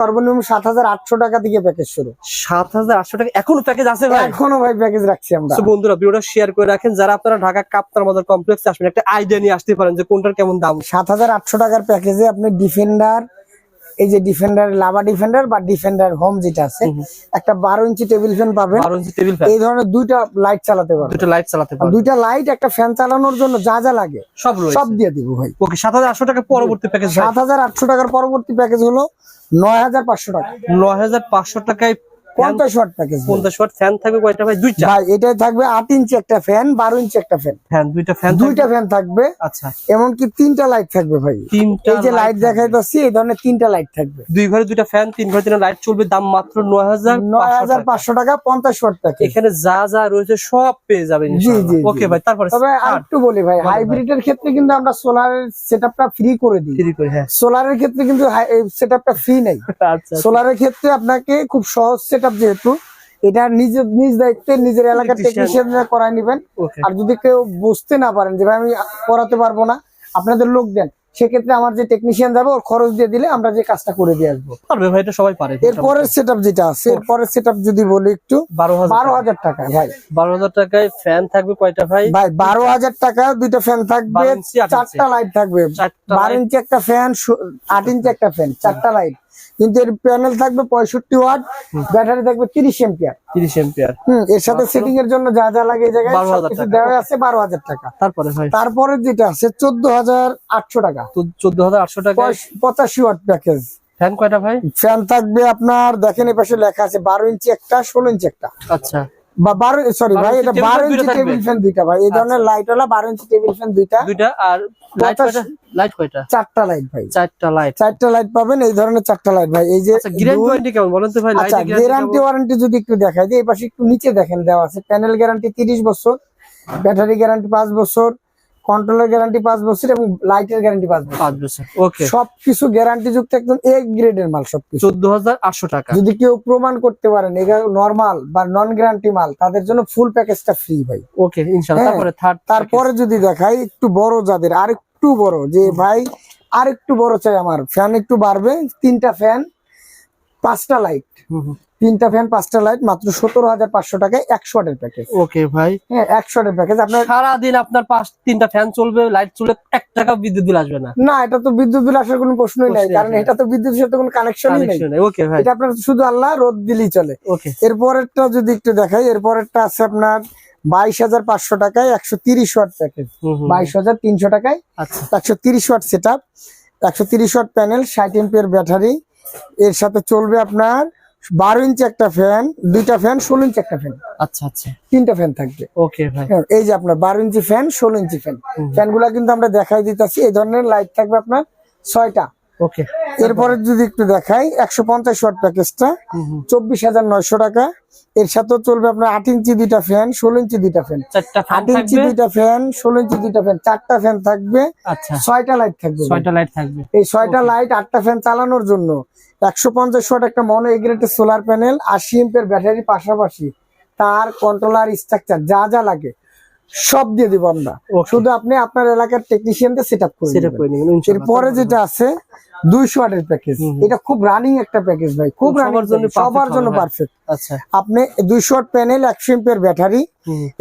সর্বনিম্ন সাত হাজার আটশো টাকা থেকে প্যাকেজ শুরু। সাত হাজার আটশো টাকা। এখনও প্যাকেজ আছে ভাই? এখনও ভাই প্যাকেজ রাখছি আমরা। তো বন্ধুরা ভিডিওটা শেয়ার করে রাখেন। যারা আপনারা ঢাকা কাপ্তার মাদার কমপ্লেক্সে আসবেন একটা আইডিয়া নিয়ে আসতে পারেন যে কোনটার কেমন দাম। সাত হাজার আটশো টাকার প্যাকেজে আপনি ডিফেন্ডার এই যে ডিফেন্ডার লাভা ডিফেন্ডার বা ডিফেন্ডার হোম যেটা আছে একটা বারো ইঞ্চি টেবিল ফ্যান পাবে এই ধরনের দুইটা লাইট চালাতে পারবেন। দুটো লাইট চালাতে পারবে পারবেন। দুইটা লাইট একটা ফ্যান চালানোর জন্য যা যা লাগে সব সব দিয়ে দিব ভাই। ওকে সাত হাজার আটশো টাকার পরবর্তী প্যাকেজ সাত হাজার আটশো টাকার পরবর্তী প্যাকেজ হলো নয় হাজার পাঁচশো টাকা। নয় হাজার পাঁচশো টাকায় পঞ্চাশ ওয়াট প্যাকেজ পঞ্চাশ ওয়াট ফ্যান থাকবে কয়টা ভাই? দুইটা? ভাই এটাই থাকবে আট ইঞ্চি একটা ফ্যান বারো ইঞ্চি একটা ফ্যান ফ্যান দুইটা ফ্যান দুইটা ফ্যান থাকবে। আচ্ছা। এমনকি তিনটা লাইট থাকবে ভাই। তিনটা এই যে লাইট light দেখাইতেছি এই ধরনের তিনটা লাইট থাকবে। দুই ঘরে দুইটা ফ্যান তিন ঘরে তিনটা লাইট চলবে দাম মাত্র নয় হাজার নয় হাজার পাঁচশো টাকা পঞ্চাশ ওয়াট প্যাকেজ এখানে যা যা রয়েছে সব পেয়ে যাবেন ওকে ভাই তারপরে তবে আর একটু বলি ভাই হাইব্রিডের ক্ষেত্রে কিন্তু আমরা সোলার সেটআপটা ফ্রি করে দিই। ফ্রি করে হ্যাঁ। সোলারের ক্ষেত্রে কিন্তু সেটআপটা ফ্রি নেই। আচ্ছা সোলারের ক্ষেত্রে আপনাকে খুব সহজ সেটআপ যেহেতু এটা নিজের নিজ দায়িত্বে নিজের এলাকার। টেকনিশিয়ানরা করায় নিবেন। আর যদি কেউ বুঝতে না পারেন যে ভাই আমি করাতে পারব না আপনাদের লোক দেন। সেক্ষেত্রে আমার যে টেকনিশিয়ান যাবে ওর খরচ দিয়ে দিলে আমরা যে কাজটা করে দিয়ে আসব। পারবে ভাই এটা সবাই পারে। এরপরের সেটআপ যেটা আছে এরপরের সেটআপ যদি বলি একটু বারো হাজার বারো হাজার টাকা ভাই। বারো হাজার টাকায় ফ্যান থাকবে কয়টা ভাই? ভাই বারো হাজার টাকা দুইটা ফ্যান থাকবে। চারটা লাইট থাকবে। বারো ইঞ্চি একটা ফ্যান আট ইঞ্চি একটা ফ্যান চারটা লাইট কিন্তু এর প্যানেল থাকবে পঁয়ষট্টি ওয়াট ব্যাটারি থাকবে তিরিশ এম্পিয়ার তিরিশ এম্পিয়ার হম এর সাথে সেটিং এর জন্য যা যা লাগে এই জায়গায় 12,000 সবকিছু টাকা। দেওয়া আছে বারো হাজার টাকা। তারপরে তারপরে যেটা আছে চোদ্দ হাজার আটশো টাকা। চোদ্দ হাজার আটশো টাকা। পঁচাশি ওয়াট প্যাকেজ ফ্যান কয়টা ভাই? ফ্যান থাকবে আপনার দেখেন এই পাশে লেখা আছে বারো ইঞ্চি একটা ষোলো ইঞ্চি একটা। আচ্ছা। বা বারো সরি ভাই এটা বারো ইঞ্চি। টেবিল ফ্যান দুইটা ভাই। এই ধরনের লাইট ওলা বারো ইঞ্চি টেবিল ফ্যান দুইটা। দুইটা আর লাইট কয়টা? চারটা লাইট ভাই। চারটা লাইট চারটা লাইট পাবেন এই ধরনের চারটা লাইট ভাই। এই যে আচ্ছা গ্যারান্টি কেমন? বলেন তো ভাই আচ্ছা গ্যারান্টি ওয়ারেন্টি যদি একটু দেখাই এই পাশে একটু নিচে দেখেন দেওয়া আছে। প্যানেল গ্যারান্টি তিরিশ বছর ব্যাটারি গ্যারান্টি পাঁচ বছর কন্ট্রোলের গ্যারান্টি পাঁচ বছর এবং লাইটের গ্যারান্টি পাঁচ বছর। পাঁচ বছর ওকে সবকিছু গ্যারান্টি যুক্ত একদম এ গ্রেডের মাল সবকিছু। চোদ্দ হাজার আটশো টাকা। যদি কেউ প্রমাণ করতে পারেন এটা নর্মাল বা নন গ্যারান্টি মাল তাদের জন্য ফুল প্যাকেজটা ফ্রি ভাই। ওকে ইনশাল্লাহ হ্যাঁ, তারপরে থার্ড তারপরে যদি দেখাই একটু বড় যাদের আর একটু বড় যে ভাই আর একটু বড় চাই আমার। ফ্যান একটু বাড়বে তিনটা ফ্যান পাঁচটা লাইট। তিনটা ফ্যান পাঁচটা লাইট মাত্র সতেরো হাজার পাঁচশো টাকায় একশো ওয়াটের প্যাকেজ ওকে ভাই। হ্যাঁ একশো ওয়াটের প্যাকেজ আপনার সারাদিন আপনার পাঁচ তিনটা ফ্যান চলবে লাইট চলবে এক টাকা বিদ্যুৎ বিল আসবে না। না এটা তো বিদ্যুৎ বিল আসার কোনো প্রশ্নই নাই কারণ এটা তো বিদ্যুতের সাথে কোনো কানেকশনই নেই। ওকে ভাই। এটা আপনার শুধু আল্লাহ রোদ দিলেই চলে। ওকে এরপরেরটা যদি একটু দেখাই এরপরেরটা আছে আপনার বাইশ হাজার পাঁচশো টাকায় একশো তিরিশ ওয়াট প্যাকেজ। বাইশ হাজার তিনশো টাকায় আচ্ছা। একশো তিরিশ ওয়াট সেট আপ একশো তিরিশ ওয়াট প্যানেল ষাট এমপিয়ার ব্যাটারি। এর সাথে চলবে আপনার বারো ইঞ্চি একটা ফ্যান দুইটা ফ্যান ষোলো ইঞ্চি একটা ফ্যান। আচ্ছা আচ্ছা। তিনটা ফ্যান থাকবে। ওকে ভাই। হ্যাঁ, এই যে আপনার বারো ইঞ্চি ফ্যান ষোলো ইঞ্চি ফ্যান। ফ্যানগুলা কিন্তু আমরা দেখাই দিতেছি এই ধরনের লাইট থাকবে আপনার ছয়টা। ওকে এরপরে যদি একটু দেখাই একশো পঞ্চাশ ওয়াট প্যাকেজটা চব্বিশ হাজার নয়শো টাকা। এর সাথেও চলবে আপনার আট ইঞ্চি দুইটা ফ্যান ষোলো ইঞ্চি দুইটা ফ্যান। আট ইঞ্চি দুইটা ফ্যান ষোলো ইঞ্চি দুইটা ফ্যান চারটা ফ্যান থাকবে। আচ্ছা। ছয়টা লাইট থাকবে ছয়টা লাইট থাকবে। এই ছয়টা লাইট আটটা ফ্যান চালানোর জন্য একশো পঞ্চাশ ওয়াট একটা মনো এগ্রেটেড সোলার প্যানেল আশি এম্পের ব্যাটারি পাশাপাশি তার কন্ট্রোলার স্ট্রাকচার যা যা লাগে সব দিয়ে দিব আমরা। শুধু আপনি আপনার এলাকার টেকনিশিয়ানদের সেট আপ। করে নেবেন। এরপরে যেটা আছে দুইশো আটের প্যাকেজ এটা খুব রানিং একটা প্যাকেজ ভাই খুব রানিং জন্য সবার জন্য পারফেক্ট আচ্ছা। আপনি দুইশো আট প্যানেল একশো এম্পের ব্যাটারি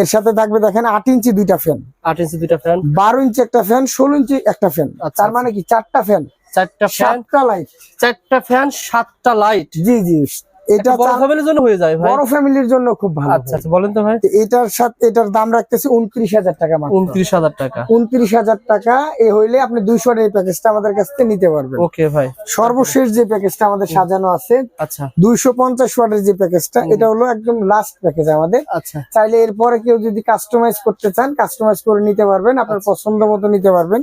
এর সাথে থাকবে দেখেন আট ইঞ্চি দুইটা ফ্যান আট ইঞ্চি দুইটা ফ্যান বারো ইঞ্চি একটা ফ্যান ষোলো ইঞ্চি একটা ফ্যান আচ্ছা, তার মানে কি চারটা ফ্যান চারটা ফ্যান সাতটা লাইট চারটা ফ্যান সাতটা লাইট জি জি এটা বড় ফ্যামিলির জন্য হয়ে যায় ভাই। বড় ফ্যামিলির জন্য খুব ভালো আচ্ছা আচ্ছা বলেন তো ভাই। ভাই। এটার সাথে এটার দাম রাখতেছি উনত্রিশ হাজার টাকা মাত্র। উনত্রিশ হাজার টাকা। উনত্রিশ হাজার টাকা এ হইলে আপনি দুইশো এই প্যাকেজটা আমাদের কাছ থেকে নিতে পারবেন। ওকে ভাই। সর্বশেষ যে প্যাকেজটা আমাদের সাজানো আছে আচ্ছা। দুইশো পঞ্চাশ ওয়াটের যে প্যাকেজটা এটা হলো একদম লাস্ট প্যাকেজ আমাদের। আচ্ছা। চাইলে এরপরে কেউ যদি কাস্টমাইজ করতে চান কাস্টমাইজ করে নিতে পারবেন আপনার পছন্দ মতো নিতে পারবেন।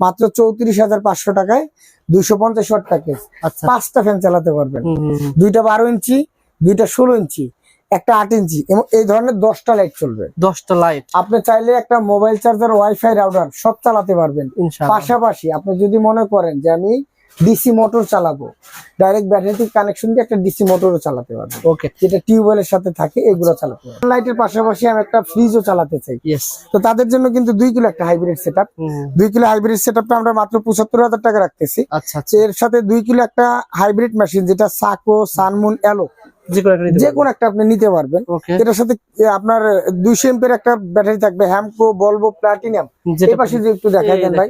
মাত্র চৌত্রিশ হাজার পাঁচশো টাকায়। দুইশো পঞ্চাশ ওয়াট প্যাকেজ আচ্ছা। পাঁচটা ফ্যান চালাতে পারবেন। দুইটা বারো ইঞ্চি দুইটা ষোলো ইঞ্চি একটা আট ইঞ্চি এবং এই ধরনের দশটা লাইট চলবে। দশটা লাইট আপনি চাইলে একটা মোবাইল চার্জার ওয়াইফাই রাউটার সব চালাতে পারবেন। পাশাপাশি আপনি যদি মনে করেন যে আমি ডিসি মোটর চালাবো। ডাইরেক্ট ব্যাটারি কানেকশন দিয়ে একটা ডিসি মোটরও চালাতে পারব। ওকে যেটা টিউবওয়েলের সাথে থাকে এগুলো চালাতে পারব। লাইটের পাশাপাশি আমি একটা ফ্রিজও চালাতে চাই। তো তাদের জন্য কিন্তু দুই কিলো একটা হাইব্রিড সেট আপ দুই কিলো হাইব্রিড সেট আপটা আমরা মাত্র পঁচাত্তর হাজার টাকা রাখতেছি। আচ্ছা আচ্ছা। এর সাথে দুই কিলো একটা হাইব্রিড মেশিন যেটা সাকো সানমুন এলো যে কোনো একটা আপনি নিতে পারবেন। এটার সাথে আপনার দুইশো এমপের একটা ব্যাটারি থাকবে হ্যামকো বলব প্লাটিনাম যেটা এই পাশে যে একটু দেখাই দেন ভাই।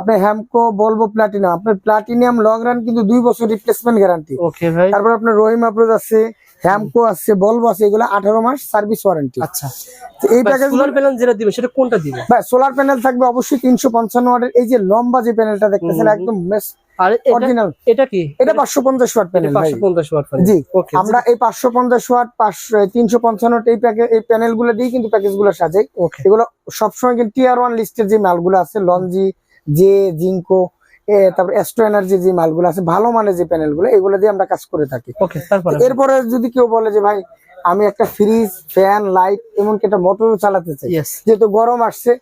আপনি হ্যামকো বলব প্লাটিনাম আপনার প্লাটিনাম লং রান কিন্তু দুই বছর রিপ্লেসমেন্ট গ্যারান্টি ওকে ভাই। তারপর আপনার রহিম আপ্রোজ আছে হ্যামকো আছে বলব আছে এগুলো আঠারো মাস সার্ভিস ওয়ারেন্টি আচ্ছা। এই প্যাকেজ সোলার প্যানেল যেটা দিবে সেটা কোনটা দিবে? সোলার প্যানেল থাকবে অবশ্যই তিনশো পঞ্চান্ন ওয়াটের এই যে লম্বা যে প্যানেলটা দেখতেছেন একদম আর এটা অরিজিনাল এটা কি? এটা পাঁচশো পঞ্চাশ ওয়াট প্যানেল 550 ওয়াট জি। ওকে আমরা এই ওয়াট এই প্যাকেজ দিয়ে কিন্তু সাজাই। এগুলো সবসময় কিন্তু ওয়ান লিস্টের যে মালগুলো আছে লঞ্জি জে জিঙ্কো তারপর এস্ট্রো এনার্জি যে মালগুলো আছে ভালো মানের যে প্যানেলগুলো এগুলো দিয়ে আমরা কাজ করে থাকি। এরপরে যদি কেউ বলে যে ভাই আমি একটা ফ্রিজ ফ্যান লাইট এমনকি একটা মোটর চালাতে চাই যেহেতু গরম আসছে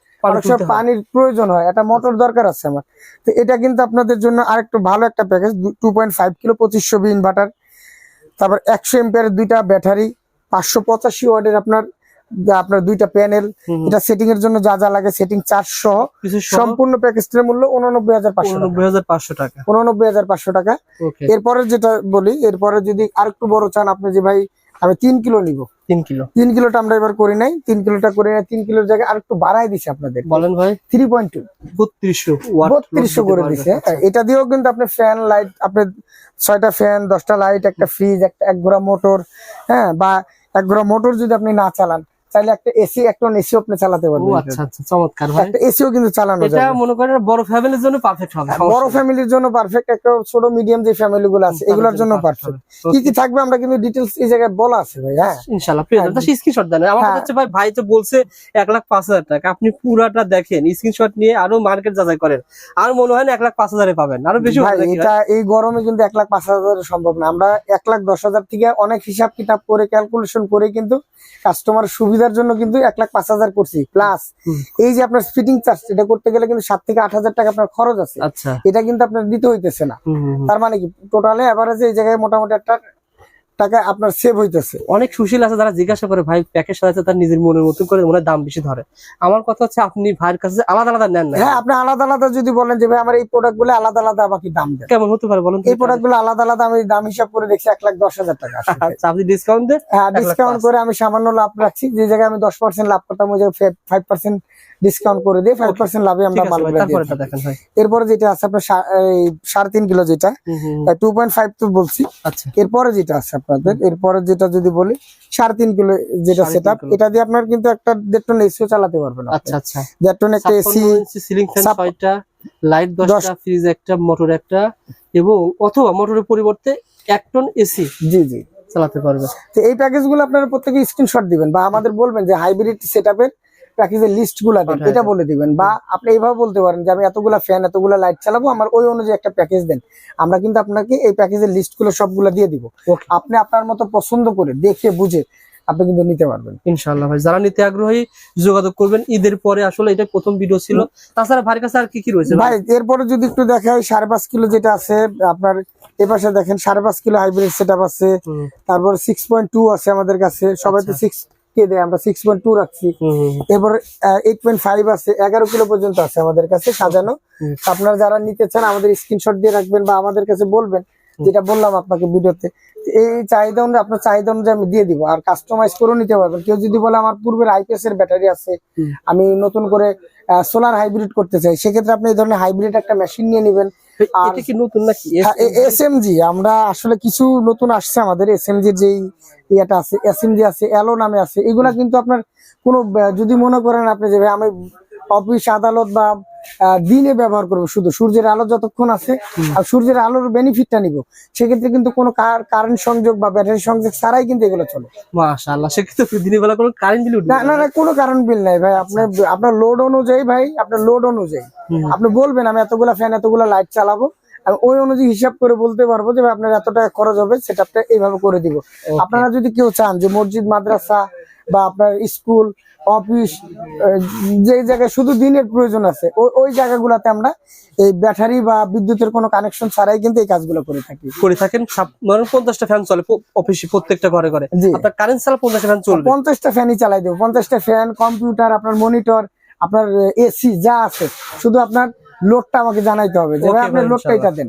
পানির প্রয়োজন হয় একটা মোটর দরকার আছে আমার। তো এটা কিন্তু আপনাদের জন্য আরেকটু ভালো একটা package two point five kilo পঁচিশশো বি ইনভার্টার তারপর একশো এম্পিয়ারের দুইটা ব্যাটারি পাঁচশো পঁচাশি ওয়ার্ডের আপনার আপনার দুইটা প্যানেল এটা সেটিং এর জন্য যা যা লাগে সেটিং চার্জ সহ সম্পূর্ণ প্যাকেজটার মূল্য উননব্বই হাজার পাঁচশো টাকা। নব্বই হাজার পাঁচশো টাকা। উননব্বই হাজার পাঁচশো টাকা। এরপরে যেটা বলি এরপরে যদি আরেকটু বড় চান আপনি যে ভাই আমি তিন কিলো নিব। তিন কিলো। তিন কিলোটা আমরা এবার করি নাই তিন কিলোটা করে নাই তিন কিলোর জায়গায় আর একটু বাড়াই দিছে আপনাদের। বলেন ভাই। থ্রি পয়েন্ট টু বত্রিশশো বত্রিশশো করে দিছে। এটা দিয়েও কিন্তু আপনি ফ্যান লাইট আপনি ছয়টা ফ্যান দশটা লাইট একটা ফ্রিজ একটা এক ঘোড়া মোটর হ্যাঁ বা এক ঘোড়া মোটর যদি আপনি না চালান তাহলে একটা এসি একটা আপনি চালাতে পারবেন। আচ্ছা আচ্ছা চমৎকার। ভাই একটা এসিও কিন্তু চালানো এটা মনে করেন বড় ফ্যামিলির জন্য পারফেক্ট হবে বড় ফ্যামিলির জন্য পারফেক্ট একটা ছোট মিডিয়াম যে ফ্যামিলি গুলো আছে এগুলোর জন্য পারফেক্ট কি কি থাকবে আমরা কিন্তু এই জায়গায় বলা আছে ভাই হ্যাঁ। ইনশাল্লাহ প্রিয় দর্শক স্ক্রিনশট দেন। আমার কথা হ্যাঁ। হচ্ছে ভাই ভাই তো বলছে লাখ পাঁচ হাজার টাকা। আপনি পুরাটা দেখেন স্ক্রিনশট নিয়ে আরও মার্কেট যাচাই করেন। আর মনে হয় না এক লাখ পাঁচ হাজারে পাবেন আরও বেশি ভাই? এটা এই গরমে কিন্তু এক লাখ পাঁচ হাজার সম্ভব না। আমরা এক লাখ দশ হাজার থেকে অনেক হিসাব কিতাব করে ক্যালকুলেশন করে কিন্তু কাস্টমার সুবিধার জন্য কিন্তু এক লাখ পাঁচ হাজার করছি প্লাস এই যে আপনার ফিটিং চার্জ এটা করতে গেলে কিন্তু সাত থেকে আট হাজার টাকা আপনার খরচ আছে। আচ্ছা। এটা কিন্তু আপনার দিতে হইতেছে না। তার মানে কি? টোটালে এভারেজে এই জায়গায় মোটামুটি একটা টাকা আপনার সেভ হইতেছে। অনেক সুশীল আছে যারা জিজ্ঞাসা করে ভাই প্যাকেজ সাজাতে তার নিজের মনের মতো করে মনে দাম বেশি ধরে। আমার কথা হচ্ছে আপনি ভাইয়ের কাছে আলাদা আলাদা নেন না। হ্যাঁ আপনি আলাদা আলাদা যদি বলেন যে ভাই আমার এই প্রোডাক্টগুলো আলাদা আলাদা আমাকে দাম দেন। কেমন হতে পারে বলুন এই প্রোডাক্টগুলো আলাদা আলাদা আমি দাম হিসাব করে দেখছি এক লাখ দশ হাজার টাকা আচ্ছা আপনি ডিসকাউন্ট দেন? হ্যাঁ ডিসকাউন্ট করে আমি সামান্য লাভ রাখছি। যে জায়গায় আমি দশ পার্সেন্ট লাভ করতাম ওই জায়গায় ফাইভ পার্সেন্ট ডিসকাউন্ট করে দিয়ে ফাইভ পার্সেন্ট লাভে আমরা মালগুলো এরপরে যেটা আছে আপনার সাড়ে তিন কিলো যেটা। টু পয়েন্ট ফাইভ তো বলছি। আচ্ছা। এরপরে যেটা আছে আপনাদের এরপরে যেটা যদি বলি সাড়ে তিন কিলো যেটা সেট এটা দিয়ে আপনার কিন্তু একটা দেড় টন এসিও চালাতে পারবেন আচ্ছা আচ্ছা। দেড় টন একটা এসি সিলিং ফ্যান ছয়টা লাইট দশটা ফ্রিজ একটা মোটর একটা এবং অথবা মোটরের পরিবর্তে এক টন এসি জি জি। চালাতে পারবে। তো এই প্যাকেজগুলো আপনারা প্রত্যেকে স্ক্রিনশট দিবেন বা আমাদের বলবেন যে হাইব্রিড সেট আপের প্যাকেজের লিস্টগুলা দেন এটা বলে দিবেন। বা আপনি এইভাবে বলতে পারেন যে আমি এতগুলা ফ্যান এতগুলা লাইট চালাবো আমার ওই অনুযায়ী একটা প্যাকেজ দেন। আমরা কিন্তু আপনাকে এই প্যাকেজের লিস্টগুলো সবগুলা দিয়ে দিব। আপনি আপনার মতো পছন্দ করে দেখে বুঝে আপনি কিন্তু নিতে পারবেন। ইনশাআল্লাহ ভাই যারা নিতে আগ্রহী যোগাযোগ করবেন। ঈদের পরে আসলে এটা প্রথম ভিডিও ছিল। তাছাড়া ভাইয়ের কাছে আর কি কি রয়েছে ভাই? এরপরে যদি একটু দেখাই সাড়ে পাঁচ কিলো যেটা আছে আপনার এপাশে দেখেন সাড়ে পাঁচ কিলো হাইব্রিড সেট আপ আছে তারপর সিক্স পয়েন্ট টু আছে আমাদের কাছে। সবাই তো আচ্ছা। সিক্স কে দেয় আমরা সিক্স পয়েন্ট টু রাখছি। হুম, এইট পয়েন্ট ফাইভ আছে এগারো কিলো পর্যন্ত আছে আমাদের কাছে সাজানো। আপনারা যারা নিতে চান আমাদের স্ক্রিনশট দিয়ে রাখবেন বা আমাদের কাছে বলবেন যেটা বললাম আপনাকে ভিডিওতে। এই চাহিদা অনুযায়ী আপনার চাহিদা অনুযায়ী আমি দিয়ে দিব। আর কাস্টমাইজ করে নিতে পারবেন। কেউ যদি বলে আমার পূর্বের আইপিএস এর ব্যাটারি আছে আমি নতুন করে সোলার হাইব্রিড করতে চাই সেক্ষেত্রে আপনি এই ধরনের হাইব্রিড একটা মেশিন নিয়ে নেবেন। এটা কি নতুন নাকি? এস এম জি আমরা আসলে কিছু নতুন আসছে আমাদের এস এম জির যেই ইয়েটা আছে এস এম জি আছে এলো নামে আছে এগুলা কিন্তু আপনার কোনো যদি মনে করেন আপনি যে আমি অফিস আদালত বা দিনে ব্যবহার করব শুধু। সূর্যের আলো যতক্ষণ আছে আর সূর্যের আলোর বেনিফিটটা নিব। সেক্ষেত্রে কিন্তু কোনো কারেন্ট সংযোগ বা ব্যাটারি সংযোগ ছাড়াই কিন্তু এগুলো চলে। মাশাআল্লাহ সেক্ষেত্রে দিনের বেলা কোনো কারেন্ট বিল না না না? কোনো কারেন্ট বিল নাই ভাই। আপনার আপনার লোড অনুযায়ী ভাই আপনার লোড অনুযায়ী। আপনি বলবেন আমি এতগুলা ফ্যান এতগুলা লাইট চালাবো। আমি ওই অনুযায়ী হিসাব করে বলতে পারব যে আপনার এত টাকা খরচ হবে সেটা এইভাবে করে দিব। আপনারা যদি কেউ চান যে মসজিদ মাদ্রাসা বা আপনার স্কুল অফিস যে জায়গায় শুধু দিনের প্রয়োজন আছে ওই জায়গাগুলোতে আমরা এই ব্যাটারি বা বিদ্যুতের কোনো কানেকশন ছাড়াই কিন্তু এই কাজগুলো করে থাকি। করে থাকেন। মানে পঞ্চাশটা ফ্যান চলে অফিসে প্রত্যেকটা ঘরে ঘরে। আপনার কারেন্ট ছাড়া পঞ্চাশটা ফ্যান চলবে? পঞ্চাশটা ফ্যানই চালাই দেবো। পঞ্চাশটা ফ্যান কম্পিউটার আপনার মনিটর আপনার এসি যা আছে। শুধু আপনার লোডটা আমাকে জানাইতে হবে যে আপনি লোডটা এটা দেন.